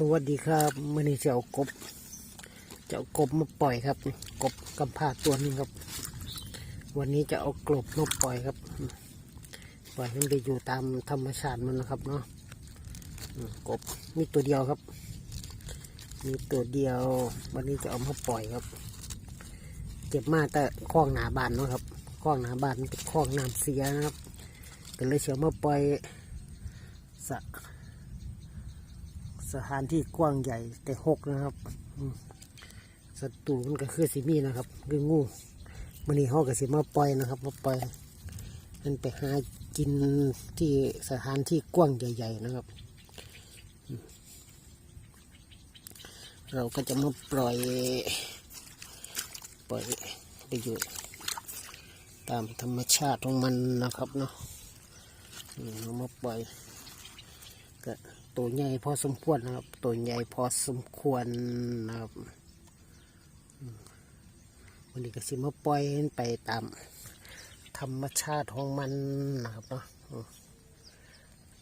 สวัสดีครับมื่อนี้จะเอากบจะเอากบมาปล่อยครับกบกำพาตัวนึงครับ วันนี้จะเอากบมาปล่อยครับปล่อยมันไปอยู่ตามธรรมชาติมันนะครับเนาะกบมีตัวเดียวครับ มีตัวเดียว วันนี้จะเอามาปล่อยครับ เก็บมาแต่คลองหนาบานเนาะครับคลองหนาบานเป็นคลองน้ำเสียนะครับก็เลยเชียวมาปล่อยสะ สถานที่กว้างใหญ่แต่หกนะครับศัตรูมันก็คือสิมีนะครับคืองูมันนี่เขาก็สิมาปล่อยนะครับมาปล่อยมันไปหากินที่สถานที่กว้างใหญ่ ๆ นะครับ เราก็จะมาปล่อย ปล่อยไปอยู่ตามธรรมชาติของมันนะครับเนาะเอามาปล่อย ก็ตัวใหญ่พอสมควรนะครับ ตัวใหญ่พอสมควรนะครับวันนี้ก็สิมาปล่อยไปตามธรรมชาติของมันนะครับเนาะ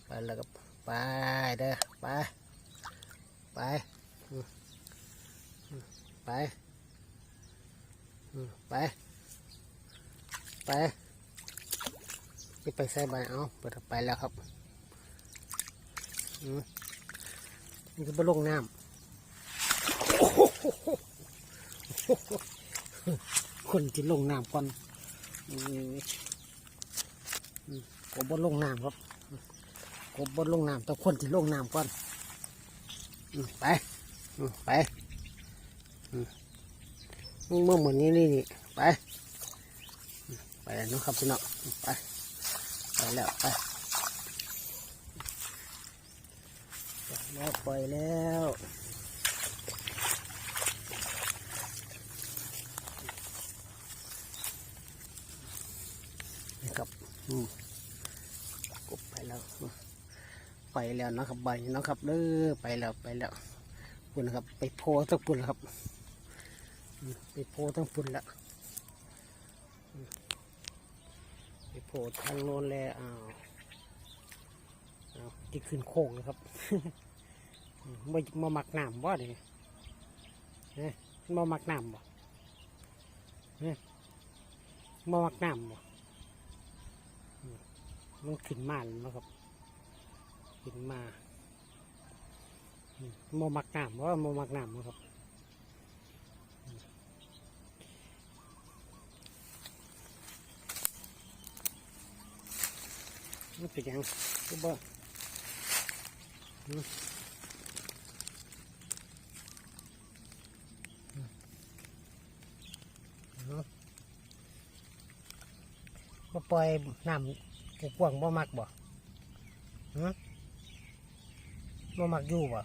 ไปแล้วก็ไปเด้อไปไปไปไปไปไปใส่ใบเอาไปแล้วครับ นี่คือบลงน้ำคนที่ลงน้ำก่อนอืมอืมกบบลงน้ำครับกบบลงน้ำแต่คนที่ลงน้ำก่อนไปไปเมื่อเหมือนนี้นี่นี่ไป ไปแล้วนะครับพี่น้องไป ไปแล้วไป แล้วปล่อยแล้วนี่ครับกบไปแล้ว ไปแล้วนะครับใบนะครับเด้อไปแล้วไปแล้วปุ่นะครับ ไปโพทั้งปุ่นแล้วครับไปโพทั้งปุ่นแล้วไปโพทางโน้นแล้วอ้าว อ้าวที่ขึ้นโค้งนะครับมามามักน้ำบ่เนี่ยเนี่ยมาหมักน้ำบ่เนี่ยมาหมักน้ำบ่มันขึ้นมาแล้วนะครับขึ้นมามมามักน้ำว่ามามักน้ำเนะครับอืมมันเป็นยังก็บ่ มมาปล่อยน้ำกว้างๆบ่มักบ่ฮะบ่มักอยู่บ่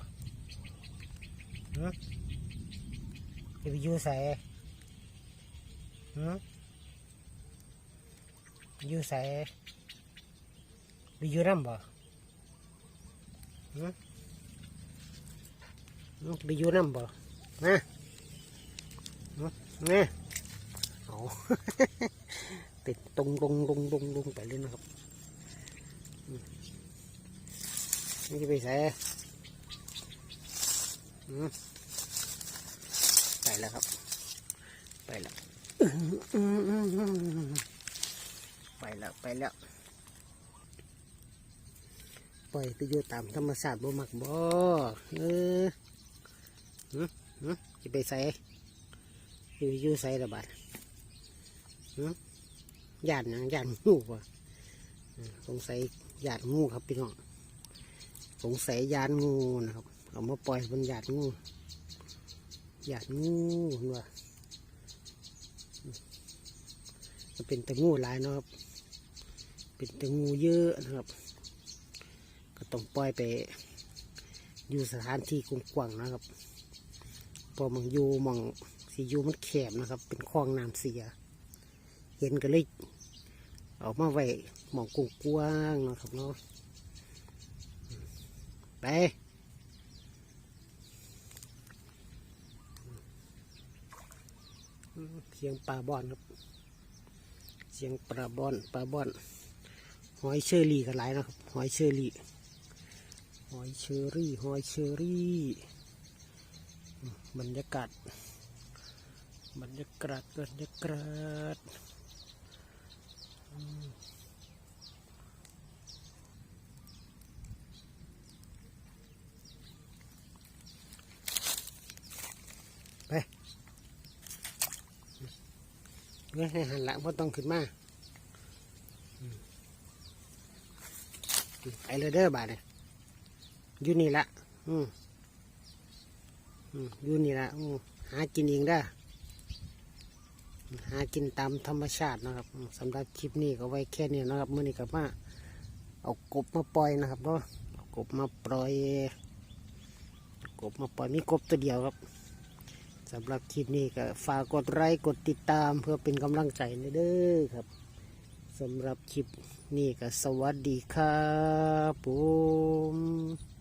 ฮะจะไปอยู่ใส่ฮะอยู่ใส่ไปอยู่น้ำบ่ ฮะไปอยู่น้ำบ่นะฮะนะเอาติดตรงลงลงลงลงไปเลยนะครับอืมนี่จะไปใส่อืมไปแล้วครับ ไปแล้วอืมอืมอืมอืมไปแล้ว ไปแล้ว ปล่อยไปอยู่ตามธรรมชาติบ่มักบ่เออจะไปใส่อยู่อยู่ใส่ระบาดหยานหยังยานงูว่ะสงสัยยานงูครับพี่น้องสงสัยยานงูนะครับเอามาปล่อยบนยานงูยานงูเห็นว่าจะเป็นต่งูหลายนะครับ เป็นต่งูเยอะนะครับ ก็ต้องปล่อยไป อยู่สถานที่กว้างๆนะครับ พอมันอยู่มองสีอยู่มันแคบนะครับ เป็นคลองน้ำเสีย เห็นก็เลยเออกมาไว้หมองกุ้งกว้างๆนะครับเนาะไปเสียงปลาบอนครับ เสียงปลาบอนปลาบอน หอยเชอรี่กันหลายนะครับ หอยเชอรี่ หอยเชอรี่ หอยเชอรี่มบรรยากาศ บรรยากาศ บรรยากาศไปเพื่อให้หันหลังเพราะต้องขึ้นมาไปเลยเด้อบาดเนี่ย อยู่นี่ละอืมอืมอยู่นี่ละอืมหากินเองได้ หากินตามธรรมชาตินะครับสำหรับคลิปนี้ก็ไว้แค่นี้นะครับเมื่อนี้ก็มาเอากบมาปล่อยนะครับเนาะเอากบมาปล่อย กบมาปล่อยมีกบตัวเดียวครับสำหรับคลิปนี้ก็ฝากกดไลค์กดติดตามเพื่อเป็นกำลังใจเด้อครับสำหรับคลิปนี้ก็สวัสดีครับผม